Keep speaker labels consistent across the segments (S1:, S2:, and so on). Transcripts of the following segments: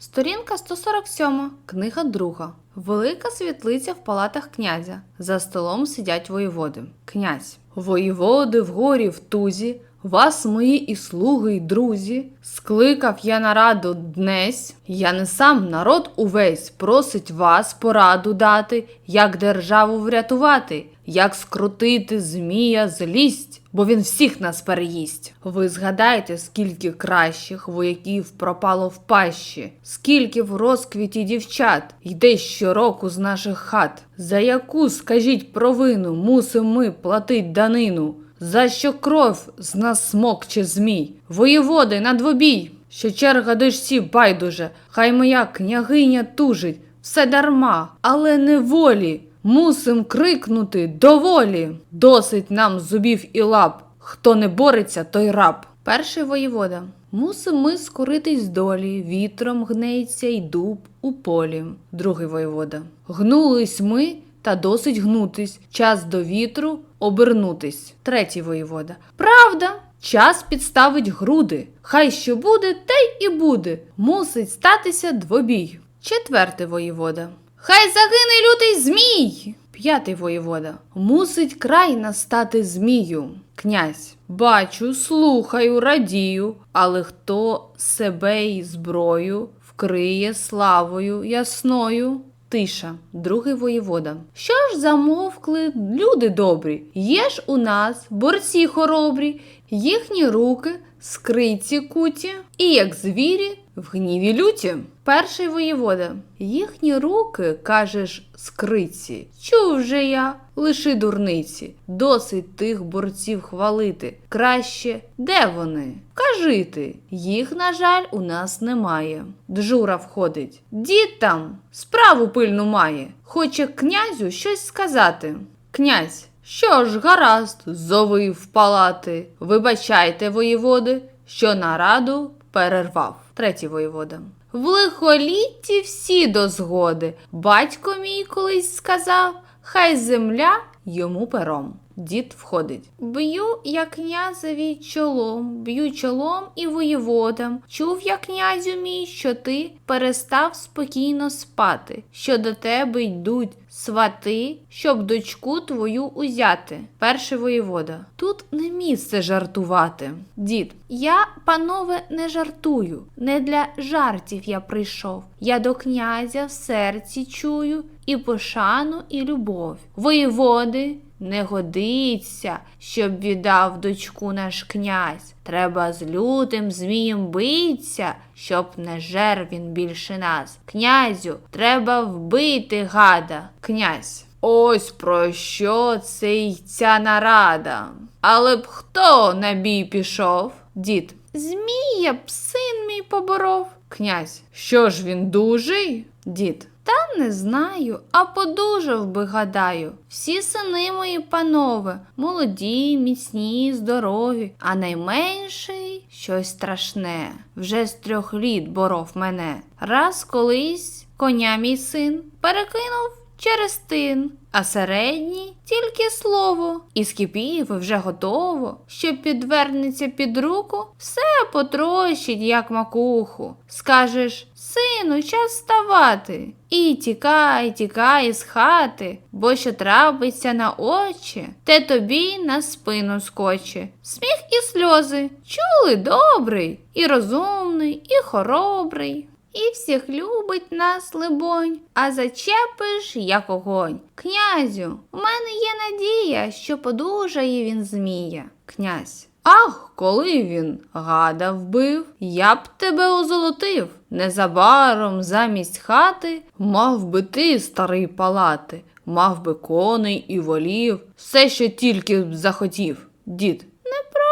S1: Сторінка 147, книга друга. Велика світлиця в палатах князя. За столом сидять воєводи. Князь. Воєводи в горі в тузі, вас мої і слуги, і друзі. Скликав я на раду днесь. Я не сам народ увесь просить вас пораду дати, як державу врятувати, як скрутити змія злість, бо він всіх нас переїсть. Ви згадайте, скільки кращих вояків пропало в пащі, скільки в розквіті дівчат йде щороку з наших хат. За яку, скажіть провину, мусим ми платить данину? За що кров з нас смокче змій? Воєводи на двобій! Що черга дощі байдуже, хай моя княгиня тужить, все дарма, але не волі. Мусим крикнути доволі. Досить нам зубів і лап. Хто не бореться, той раб. Перший воєвода. Мусим ми скоритись долі, вітром гнеться й дуб у полі. Другий воєвода. Гнулись ми, та досить гнутись. Час до вітру обернутись. Третій воєвода. Правда, час підставить груди. Хай що буде, те й і буде. Мусить статися двобій. Четвертий воєвода. Хай загине лютий змій. П'ятий воєвода. Мусить край настати змію. Князь. Бачу, слухаю, радію, але хто себе й зброю вкриє славою ясною. Тиша, другий воєвода. Що ж замовкли люди добрі? Є ж у нас борці хоробрі, їхні руки скриці куті, і як звірі в гніві люті. Перший воєвода. Їхні руки, кажеш, скриці. Чув же я, лиши дурниці. Досить тих борців хвалити. Краще, де вони? Кажи ти. Їх, на жаль, у нас немає. Джура входить. Дід там справу пильну має. Хоче князю щось сказати. Князь. Що ж, гаразд, зови в палати. Вибачайте, воєводи, що нараду перервав. Третій воєвода. В лихолітті всі до згоди. Батько мій колись сказав, хай земля йому пером. Дід входить. Б'ю я князеві чолом, б'ю чолом і воєводам. Чув я, князю мій, що ти перестав спокійно спати, що до тебе йдуть свати, щоб дочку твою узяти. Перший воєвода. Тут не місце жартувати. Дід, я, панове, не жартую. Не для жартів я прийшов. Я до князя в серці чую і пошану, і любов. Воєводи. Не годиться, щоб віддав дочку наш князь. Треба з лютим змієм биться, щоб не жер він більше нас. Князю, треба вбити гада. Князь. Ось про що це й ця нарада. Але б хто на бій пішов? Дід. Змія б син мій поборов. Князь. Що ж він дужий? Дід. Та не знаю, а подужав би, гадаю. Всі сини мої, панове, молоді, міцні, здорові, а найменший щось страшне. Вже з трьох літ боров мене. Раз колись коня мій син перекинув через тин, а середній тільки слово. І скипів вже готово, що підвернеться під руку, все потрощить, як макуху. Скажеш, сину, час вставати. І тікай, тікай з хати, бо що трапиться на очі, те тобі на спину скоче. Сміх і сльози чули добрий, і розумний, і хоробрий. І всіх любить нас, либонь, а зачепиш, як огонь. Князю, у мене є надія, що подужає він змія. Князь. Ах, коли він гада вбив, я б тебе озолотив. Незабаром замість хати мав би ти, старий палати, мав би коней і волів, все, що тільки б захотів. Дід.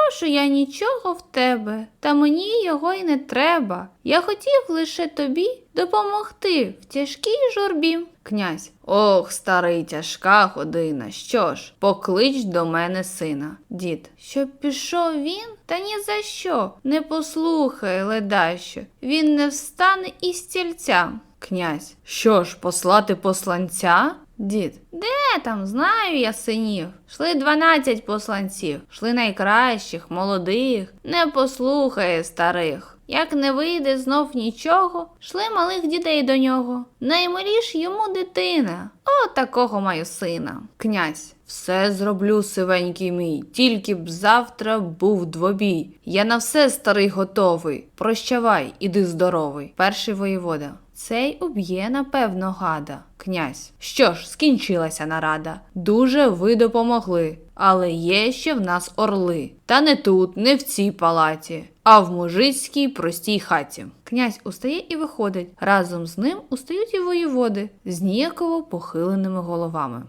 S1: Прошу я нічого в тебе, та мені його й не треба. Я хотів лише тобі допомогти в тяжкій журбі. Князь. Ох, старий, тяжка година. Що ж, поклич до мене сина. Дід. Щоб пішов він, та ні за що. Не послухай, ледащо. Він не встане із стільця. Князь. Що ж, послати посланця? Дід. Де там, знаю я синів. Шли дванадцять посланців, шли найкращих, молодих, не послухає старих. Як не вийде знов нічого, шли малих дітей до нього. Наймиліш йому дитина. О, такого маю сина. Князь. Все зроблю, сивенький мій, тільки б завтра був двобій. Я на все старий готовий. Прощавай, іди здоровий. Перший воєвода. Цей уб'є, напевно, гада. Князь. Що ж, скінчилася нарада. Дуже ви допомогли. Але є ще в нас орли. Та не тут, не в цій палаті, а в мужицькій простій хаті. Князь устає і виходить. Разом з ним устають і воєводи з ніяково похиленими головами.